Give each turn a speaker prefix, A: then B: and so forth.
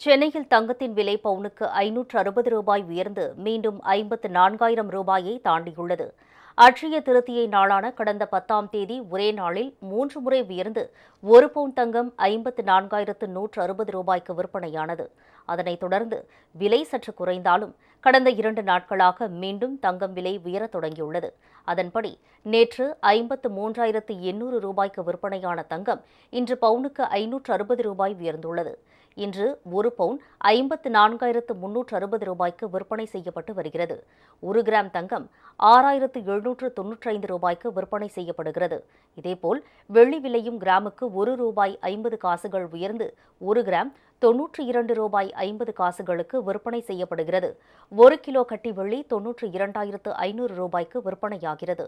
A: சென்னையில் தங்கத்தின் விலை பவுனுக்கு ஐநூற்று அறுபது ரூபாய் உயர்ந்து மீண்டும் ஐம்பத்து நான்காயிரம் ரூபாயை தாண்டியுள்ளது. அற்றிய திருத்தியை நாளான கடந்த பத்தாம் தேதி ஒரே நாளில் மூன்று முறை உயர்ந்து ஒரு பவுன் தங்கம் ஐம்பத்து நான்காயிரத்து நூற்று அறுபது ரூபாய்க்கு விற்பனையானது. அதனைத் தொடர்ந்து விலை சற்று குறைந்தாலும் கடந்த இரண்டு நாட்களாக மீண்டும் தங்கம் விலை உயரத் தொடங்கியுள்ளது. அதன்படி நேற்று ஐம்பத்து மூன்றாயிரத்து எண்ணூறு ரூபாய்க்கு விற்பனையான தங்கம் இன்று பவுனுக்கு ஐநூற்று அறுபது ரூபாய் உயர்ந்துள்ளது. இன்று ஒரு பவுன் ஐம்பத்து நான்காயிரத்து முன்னூற்று அறுபது ரூபாய்க்கு விற்பனை செய்யப்பட்டு வருகிறது. ஒரு கிராம் தங்கம் ஆறாயிரத்து எழுநூற்று தொன்னூற்றி ஐந்து ரூபாய்க்கு விற்பனை செய்யப்படுகிறது. இதேபோல் வெள்ளி விலையும் கிராமுக்கு ஒரு ரூபாய் ஐம்பது காசுகள் உயர்ந்து ஒரு கிராம் தொன்னூற்றி இரண்டு ரூபாய் ஐம்பது காசுகளுக்கு விற்பனை செய்யப்படுகிறது. ஒரு கிலோ கட்டி வெள்ளி தொன்னூற்றி இரண்டாயிரத்து ஐநூறு ரூபாய்க்கு விற்பனையாகிறது.